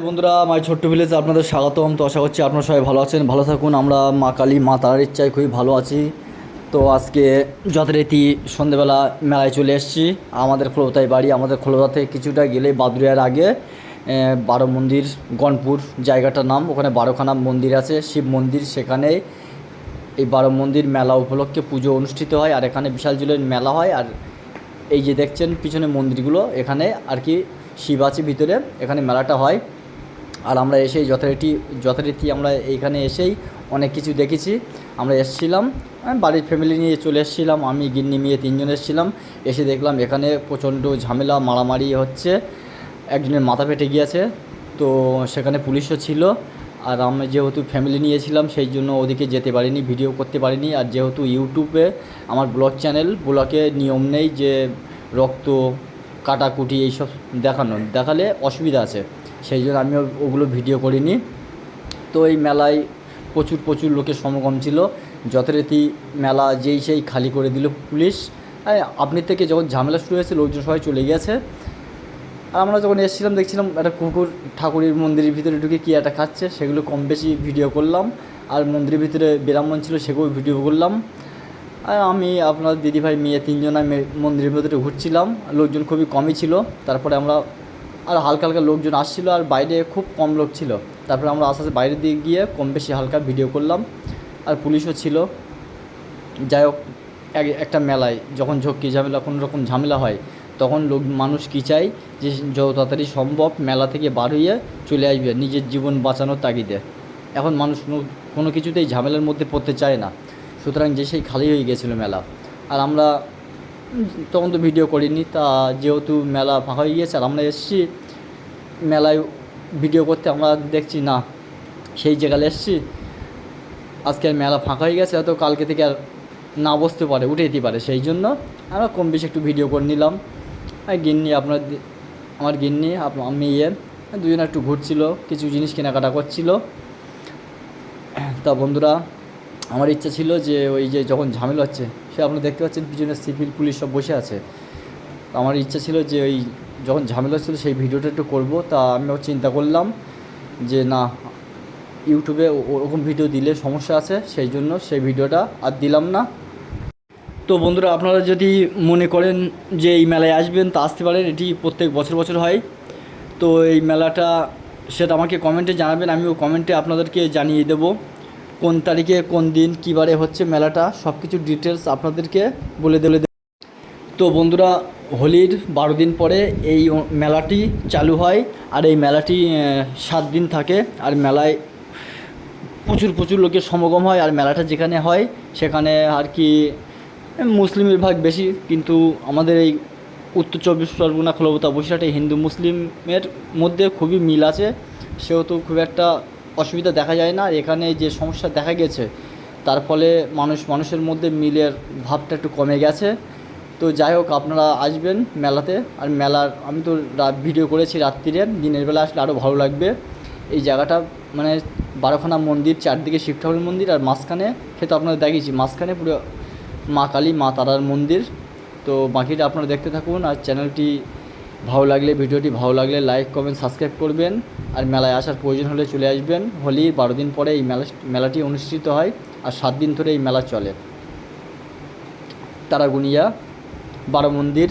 বন্ধুরা মাই ছোট্ট ভিলেজে আপনাদের স্বাগতম। তো আশা করছি আপনারা সবাই ভালো আছেন। ভালো থাকুন, আমরা মা কালী, মা তারার ইচ্ছায় খুবই ভালো আছি। তো আজকে যথারীতি সন্ধেবেলা মেলায় চলে এসেছি। আমাদের খোলতায় বাড়ি, আমাদের খোলতা থেকে কিছুটা গেলে বাদুরিয়ার আগে বারো মন্দির গনপুর জায়গাটার নাম। ওখানে বারোখানা মন্দির আছে, শিব মন্দির। সেখানে এই বারো মন্দির মেলা উপলক্ষে পুজো অনুষ্ঠিত হয় আর এখানে বিশাল জুলের মেলা হয়। আর এই যে দেখছেন পিছনে মন্দিরগুলো, এখানে আর কি শিব আছে ভিতরে। এখানে মেলাটা হয়। আর আমরা এসেই যথারীতি যথারীতি আমরা এইখানে এসেই অনেক কিছু দেখেছি। আমরা এসেছিলাম বাড়ির ফ্যামিলি নিয়ে চলে এসেছিলাম, আমি, গিন্নি, মেয়ে তিনজন এসেছিলাম। এসে দেখলাম এখানে প্রচণ্ড ঝামেলা, মারামারি হচ্ছে। একজনের মাথা ফেটে গিয়েছে, তো সেখানে পুলিশও ছিল। আর আমরা যেহেতু ফ্যামিলি নিয়েছিলাম, সেই জন্য ওদিকে যেতে পারিনি ভিডিও করতে পারিনি। আর যেহেতু ইউটিউবে আমার ব্লগ চ্যানেল ব্লগে নিয়ম নেই যে রক্ত, কাটাকুটি এইসব দেখানো, দেখালে অসুবিধা আছে। সেই জন্য আমি ওগুলো ভিডিও করিনি। তো এই মেলায় প্রচুর প্রচুর লোকের সমাগম ছিল। যথারীতি মেলা যেই সেই খালি করে দিল পুলিশ। আপনি থেকে যখন ঝামেলা শুরু হয়েছে, লোকজন সবাই চলে গেছে। আর আমরা যখন এসেছিলাম, দেখছিলাম একটা কুকুর ঠাকুরের মন্দিরের ভিতরে ঢুকে কী একটা খাচ্ছে, সেগুলো কম বেশি ভিডিও করলাম। আর মন্দিরের ভিতরে ব্রাহ্মণ ছিল, সেগুলো ভিডিও করলাম। আর আমি, আপনার দিদিভাই, মেয়ে তিনজন মন্দিরের ভিতরে ঘুরছিলাম। লোকজন খুবই কমই ছিল। তারপরে আমরা আর হালকা হালকা লোকজন আসছিল আর বাইরে খুব কম লোক ছিল। তারপরে আমরা আস্তে আস্তে বাইরের দিকে গিয়ে কম বেশি হালকা ভিডিও করলাম। আর পুলিশও ছিল। যাই হোক, এক- একটা মেলায় যখন ঝক্কি ঝামেলা, কোনো রকম ঝামেলা হয়, তখন লোক, মানুষ কী চায়? যে যত তাড়াতাড়ি সম্ভব মেলা থেকে বার হয়ে চলে আসবে নিজের জীবন বাঁচানোর তাগিদে। এখন মানুষ কোনো- কিছুতেই ঝামেলার মধ্যে পড়তে চায় না। সুতরাং যে সেই খালি হয়ে গেছিল মেলা। আর আমরা তখন তো ভিডিও করিনি, তা যেহেতু মেলা ফাঁকা হয়ে গিয়েছে আর আমরা এসেছি, মেলায় ভিডিও করতে আমরা দেখছি না, সেই জায়গায় এসেছি, আজকে মেলা ফাঁকা হয়ে গেছে, হয়তো কালকে থেকে আর না বসতে পারে, উঠে যেতে পারে, সেই জন্য আমরা কম বেশি একটু ভিডিও করে নিলাম। আর গিন্নি আপনার আমার গিন্নি আমি ইয়ে দুজনে একটু ঘুরছিল, কিছু জিনিস কেনাকাটা করছিল। তা বন্ধুরা, আমার ইচ্ছা ছিল যে ওই যে যখন ঝামেলা হচ্ছে সে আপনারা দেখতে পাচ্ছেন পিছনে সিভিল পুলিশ সব বসে আছে। আমার ইচ্ছা ছিল যে ওই যখন ঝামেলা হচ্ছিল সেই ভিডিওটা একটু করব, তা আমিও চিন্তা করলাম যে না, ইউটিউবে ওরকম ভিডিও দিলে সমস্যা আছে, সেই জন্য সেই ভিডিওটা আর দিলাম না। তো বন্ধুরা, আপনারা যদি মনে করেন যে এই মেলায় আসবেন, তা আসতে পারেন, এটি প্রত্যেক বছর বছর হয়। তো এই মেলাটা সেটা আমাকে কমেন্টে জানাবেন, আমিও কমেন্টে আপনাদেরকে জানিয়ে দেবো। কোন তারিখে, কোন দিন কী বারে হচ্ছে মেলাটা সব কিছু ডিটেলস আপনাদেরকে বলে দিলে তো বন্ধুরা, হোলির বারো দিন পরে এই মেলাটি চালু হয়, আর এই মেলাটি সাত দিন থাকে, আর মেলায় প্রচুর প্রচুর লোকের সমাগম হয়, আর মেলাটা যেখানে হয়, সেখানে আর কি মুসলিমের ভাগ বেশি, কিন্তু আমাদের এই উত্তর চব্বিশ পরগনা খোলবতা বসিরহাটে হিন্দু মুসলিমের মধ্যে খুবই মিল আছে। সেহেতু খুব একটা অসুবিধা দেখা যায় না। এখানে যে সমস্যা দেখা গেছে, তার ফলে মানুষ, মানুষের মধ্যে মিলের ভাবটা একটু কমে গেছে। তো যাই হোক, আপনারা আসবেন মেলাতে। আর মেলার, আমি তো ভিডিও করেছি রাত্রিরে। দিনের বেলা আসলে আরও ভালো লাগবে। এই জায়গাটা মানে বারোখানা মন্দির, চারদিকে শিব ঠাকুরের মন্দির আর মাঝখানে, সে তো আপনারা দেখিয়েছি, মাঝখানে পুরো মা কালী, মা তারার মন্দির। তো বাকিটা আপনারা দেখতে থাকুন। আর চ্যানেলটি ভালো লাগলে, ভিডিওটি ভালো লাগলে লাইক কমেন্ট সাবস্ক্রাইব করবেন। আর মেলায় আসার প্রয়োজন হলে চলে আসবেন। হোলি বারো দিন পরে এই মেলা মেলাটি অনুষ্ঠিত হয় আর সাত দিন ধরে এই মেলা চলে। তারাগুনিয়া, বারো মন্দির